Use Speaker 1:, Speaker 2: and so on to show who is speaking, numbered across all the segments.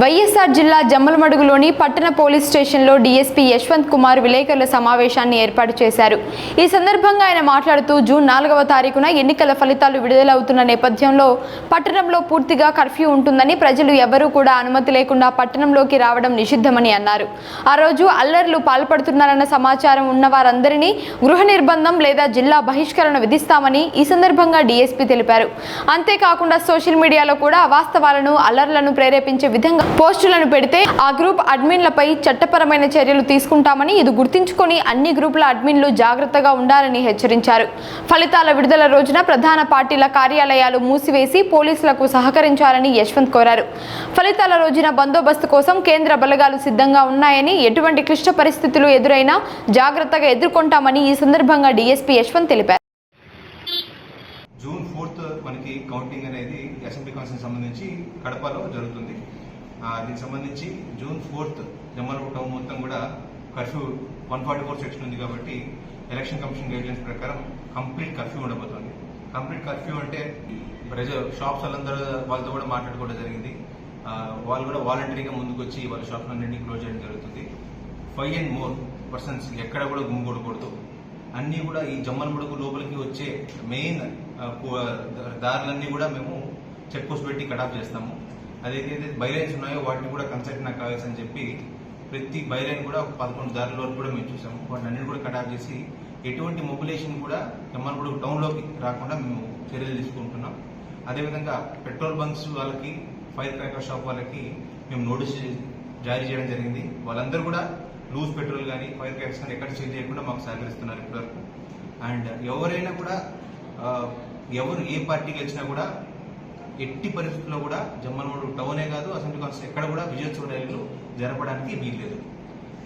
Speaker 1: వైఎస్ఆర్ జిల్లా జమ్మలమడుగులోని పట్టణ పోలీస్ స్టేషన్లో డీఎస్పీ యశ్వంత్ కుమార్ విలేకరుల సమావేశాన్ని ఏర్పాటు చేశారు. ఈ సందర్భంగా ఆయన మాట్లాడుతూ జూన్ నాలుగవ తారీఖున ఎన్నికల ఫలితాలు విడుదలవుతున్న నేపథ్యంలో పట్టణంలో పూర్తిగా కర్ఫ్యూ ఉంటుందని ప్రజలు ఎవరూ కూడా అనుమతి లేకుండా పట్టణంలోకి రావడం నిషిద్ధమని అన్నారు. ఆ రోజు అల్లర్లు పాల్పడుతున్నారన్న సమాచారం ఉన్న వారందరినీ గృహ నిర్బంధం లేదా జిల్లా బహిష్కరణ విధిస్తామని ఈ సందర్భంగా డీఎస్పీ తెలిపారు. అంతేకాకుండా సోషల్ మీడియాలో కూడా అవాస్తవాలను అల్లర్లను ప్రేరేపించే విధంగా పోస్టులను పెడితే ఆ గ్రూప్ అడ్మిన్లపై చట్టపరమైన చర్యలు తీసుకుంటామని ఇది గుర్తుంచుకొని అన్ని గ్రూపుల అడ్మిన్లు జాగ్రత్తగా ఉండాలని హెచ్చరించారు. ఫలితాల విడుదల రోజున ప్రధాన పార్టీల కార్యాలయాలు మూసివేసి పోలీసులకు సహకరించాలని యశ్వంత్ కోరారు. ఫలితాల రోజున బందోబస్తు కోసం కేంద్ర బలగాలు సిద్ధంగా ఉన్నాయని ఎటువంటి క్లిష్ట పరిస్థితులు ఎదురైనా జాగ్రత్తగా ఎదుర్కొంటామని ఈ సందర్భంగా డీఎస్పీ యశ్వంత్ తెలిపారు.
Speaker 2: జూన్ ఫోర్త్ మనకి కౌంటింగ్ అనేది అసెంబ్లీ కాన్స్టిట్యూషన్ సంబంధించి కడపలో జరుగుతుంది. దీనికి సంబంధించి జూన్ ఫోర్త్ జమ్మల్ టౌన్ మొత్తం కూడా curfew one forty four section ఉంది కాబట్టి ఎలక్షన్ కమిషన్ గైడ్లైన్స్ ప్రకారం కంప్లీట్ కర్ఫ్యూ ఉండబోతోంది. కంప్లీట్ కర్ఫ్యూ అంటే ప్రజ షాప్స్ వాళ్ళందరూ వాళ్ళతో కూడా మాట్లాడుకోవడం జరిగింది. వాళ్ళు కూడా వాలంటరీగా ముందుకు వచ్చి వాళ్ళ షాప్స్ అన్నింటినీ క్లోజ్ చేయడం జరుగుతుంది. ఫైవ్ అండ్ మోర్ పర్సన్స్ ఎక్కడ కూడా గుమ్మికూడకూడదు అన్నీ కూడా ఈ జమ్మలమడుగు లోపలికి వచ్చే మెయిన్ దారులన్నీ కూడా మేము చెక్ పోస్ట్ పెట్టి కటాఫ్ చేస్తాము. అదేదైతే బైలైన్స్ ఉన్నాయో వాటిని కూడా కన్సల్ట్ నాకు కావాల్సని చెప్పి ప్రతి బైలైన్ కూడా ఒక పదకొండు దారుల వరకు కూడా మేము చూసాము వాటిని అన్ని కూడా కటాఫ్ చేసి ఎటువంటి మొబిలేషన్ కూడా కూడా టౌన్లోకి రాకుండా మేము చర్యలు తీసుకుంటున్నాం. అదేవిధంగా పెట్రోల్ బంక్స్ వాళ్ళకి ఫైర్ క్రాకర్ షాప్ వాళ్ళకి మేము నోటీస్ జారీ చేయడం జరిగింది. వాళ్ళందరూ కూడా లూజ్ పెట్రోల్ కానీ ఫైర్ క్రాకర్స్ కానీ ఎక్కడ చేంజ్ చేయకుండా మాకు సహకరిస్తున్నారు ఇప్పటివరకు. అండ్ ఎవరైనా కూడా ఎవరు ఏ పార్టీకి వచ్చినా కూడా ఎట్టి పరిస్థితుల్లో కూడా జమ్మలమూడు టౌనే కాదు అసెంబ్లీ కాన్స్టిట్యూషన్ ఎక్కడ కూడా విజయోత్సవ ర్యాలీలు జరపడానికి వీల్లేదు.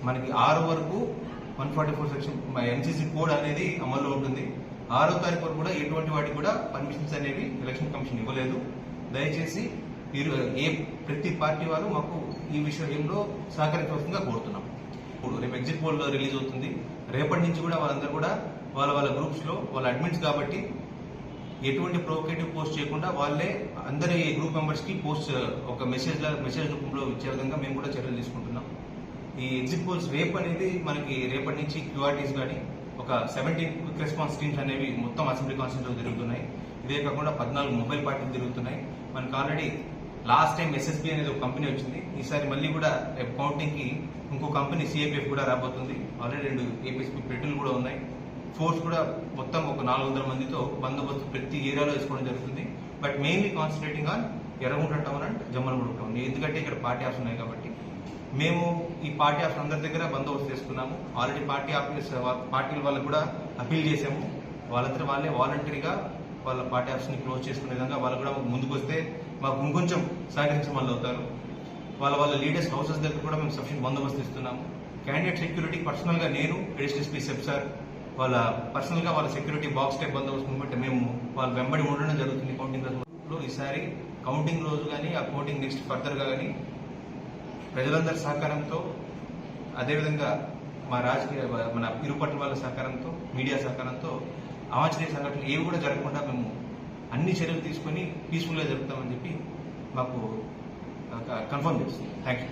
Speaker 2: మనకి ఆరు వరకు one forty four section NCC code అనేది అమల్లో ఉంటుంది. ఆరో తారీఖు వరకు కూడా ఎటువంటి వాటికి కూడా పర్మిషన్స్ అనేవి ఎలక్షన్ కమిషన్ ఇవ్వలేదు. దయచేసి మీరు ఏ ప్రతి పార్టీ వాళ్ళు మాకు ఈ విషయంలో సహకరించవలసిందిగా కోరుతున్నాం. ఇప్పుడు రేపు ఎగ్జిట్ పోల్ రిలీజ్ అవుతుంది. రేపటి నుంచి కూడా వాళ్ళందరూ కూడా వాళ్ళ వాళ్ళ గ్రూప్స్లో వాళ్ళ అడ్మిన్స్ కాబట్టి ఎటువంటి ప్రొవోకేటివ్ పోస్ట్ చేయకుండా వాళ్ళే అందరి గ్రూప్ మెంబర్స్కి పోస్ట్ ఒక మెసేజ్ మెసేజ్ రూపంలో ఇచ్చే విధంగా మేము కూడా చర్యలు తీసుకుంటున్నాం ఈ ఎగ్జిట్ పోల్స్ రేపు అనేది మనకి రేపటి నుంచి క్యూఆర్టీస్ కానీ ఒక సెవెంటీన్ క్విక్ రెస్పాన్స్ టీమ్స్ అనేవి మొత్తం అసెంబ్లీ కాన్స్టిట్యూషన్ తిరుగుతున్నాయి ఇదే కాకుండా పద్నాలుగు మొబైల్ పార్టీలు తిరుగుతున్నాయి మనకి ఆల్రెడీ లాస్ట్ టైం ఎస్ఎస్బి అనేది ఒక కంపెనీ వచ్చింది ఈసారి మళ్ళీ కూడా రేపు కౌంటింగ్కి ఇంకో కంపెనీ సిఐపిఎఫ్ కూడా రాబోతుంది ఆల్రెడీ రెండు ఏపీఎస్పీ పెట్టులు కూడా ఉన్నాయి ఫోర్స్ కూడా మొత్తం ఒక నాలుగు వందల మందితో బందోబస్తు ప్రతి ఏరియాలో వేసుకోవడం జరుగుతుంది. But mainly concentrating on Erragunta town and Jammalaguda town ఎందుకంటే ఇక్కడ పార్టీ ఆఫీస్ ఉన్నాయి కాబట్టి. మేము ఈ పార్టీ ఆఫ్ అందరి దగ్గర బందోబస్తు చేసుకున్నాము. ఆల్రెడీ పార్టీ ఆఫీస్ పార్టీల వాళ్ళకు కూడా అపీల్ చేసాము వాళ్ళందరూ వాళ్ళే వాలంటరీగా వాళ్ళ పార్టీ ఆఫీస్ని క్లోజ్ చేసుకునే విధంగా వాళ్ళు కూడా ముందుకు వస్తే మాకు ఇంకొంచెం సహకరించిన వాళ్ళు అవుతారు. వాళ్ళ వాళ్ళ లీడర్స్ హౌసెస్ దగ్గర కూడా మేము సఫిషియెంట్ బందోబస్తు ఇస్తున్నాము. క్యాండిడేట్ సెక్యూరిటీ పర్సనల్గా నేను ఎడిషనల్ ఎస్పీ సెప్ సార్ వాళ్ళ పర్సనల్గా వాళ్ళ సెక్యూరిటీ బాక్స్ టైప్ బందోబస్తు ముందు మేము వాళ్ళ వెంబడి ఉండడం జరుగుతుంది కౌంటింగ్ రోజులో ఈసారి కౌంటింగ్ రోజు కానీ ఆ కౌంటింగ్ నెక్స్ట్ ఫర్దర్గా కానీ ప్రజలందరి సహకారంతో అదేవిధంగా మా రాజకీయ మన ఇరుపట్ల వాళ్ళ సహకారంతో మీడియా సహకారంతో అవాంఛనీయ సంఘటనలు ఏవి కూడా జరగకుండా మేము అన్ని చర్యలు తీసుకొని పీస్ఫుల్గా జరుపుతామని చెప్పి మాకు కన్ఫర్మ్ చేస్తుంది థ్యాంక్ యూ